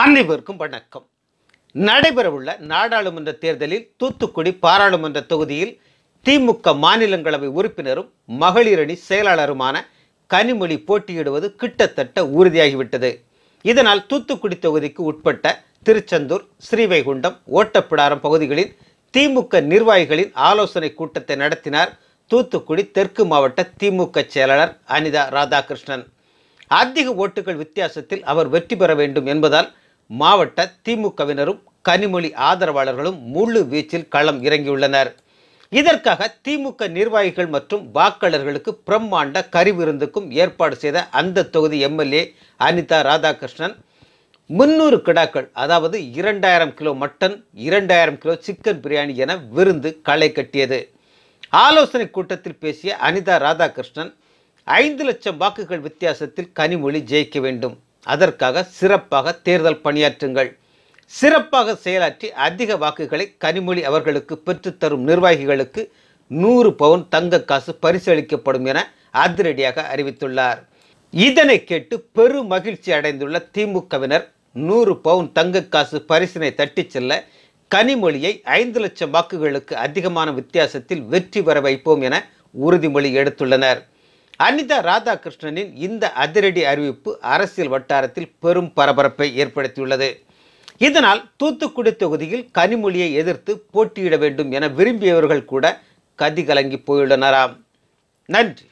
அனைவருக்கும் வணக்கம். நடைபெறவுள்ள நாடாளுமன்ற தேர்தலில் தூத்துக்குடி பாராளுமன்ற தொகுதியில் திமுக மாநிலங்களவை உறுப்பினரும் மகளிரணி செயலாளருமான கனிமொழி போட்டியிடுவது கிட்டத்தட்ட உறுதியாகிவிட்டது. இதனால் தூத்துக்குடி தொகுதிக்கு உட்பட்ட திருச்செந்தூர் ஸ்ரீவைகுண்டம் ஓட்டப்பிடாரம் பகுதிகளில் திமுக நிர்வாகிகளின் ஆலோசனை கூட்டத்தை நடத்தினார் தூத்துக்குடி தெற்கு மாவட்ட திமுக செயலாளர் அனிதா ராதாகிருஷ்ணன். அதிக ஓட்டுகள் வித்தியாசத்தில் அவர் வெற்றி பெற வேண்டும் என்பதால் மாவட்ட திமுகவினரும் கனிமொழி ஆதரவாளர்களும் முழு வீச்சில் களம் இறங்கியுள்ளனர். இதற்காக திமுக நிர்வாகிகள் மற்றும் வாக்காளர்களுக்கு பிரம்மாண்ட கருவிருந்துக்கும் ஏற்பாடு செய்த அந்த தொகுதி எம்எல்ஏ அனிதா ராதாகிருஷ்ணன் முன்னூறு கிடாக்கள் அதாவது இரண்டாயிரம் கிலோ மட்டன் இரண்டாயிரம் கிலோ சிக்கன் பிரியாணி என விருந்து களை கட்டியது. ஆலோசனை கூட்டத்தில் பேசிய அனிதா ராதாகிருஷ்ணன் ஐந்து லட்சம் வாக்குகள் வித்தியாசத்தில் கனிமொழி ஜெயிக்க வேண்டும். அதற்காக சிறப்பாக தேர்தல் பணியாற்றுங்கள். சிறப்பாக செயலாற்றி அதிக வாக்குகளை கனிமொழி அவர்களுக்கு பெற்றுத்தரும் நிர்வாகிகளுக்கு நூறு பவுன் தங்க காசு பரிசளிக்கப்படும் என அதிரடியாக அறிவித்துள்ளார். இதனை கேட்டு பெரும் மகிழ்ச்சி அடைந்துள்ள திமுகவினர் நூறு பவுன் தங்க காசு பரிசினை தட்டிச் செல்ல கனிமொழியை ஐந்து லட்சம் வாக்குகளுக்கு அதிகமான வித்தியாசத்தில் வெற்றி பெற வைப்போம் என உறுதிமொழி எடுத்துள்ளனர். அனிதா ராதாகிருஷ்ணனின் இந்த அதிரடி அறிவிப்பு அரசியல் வட்டாரத்தில் பெரும் பரபரப்பை ஏற்படுத்தியுள்ளது. இதனால் தூத்துக்குடி தொகுதியில் கனிமொழியை எதிர்த்து போட்டியிட வேண்டும் என விரும்பியவர்கள் கூட கதி கலங்கி போயுள்ளனராம். நன்றி.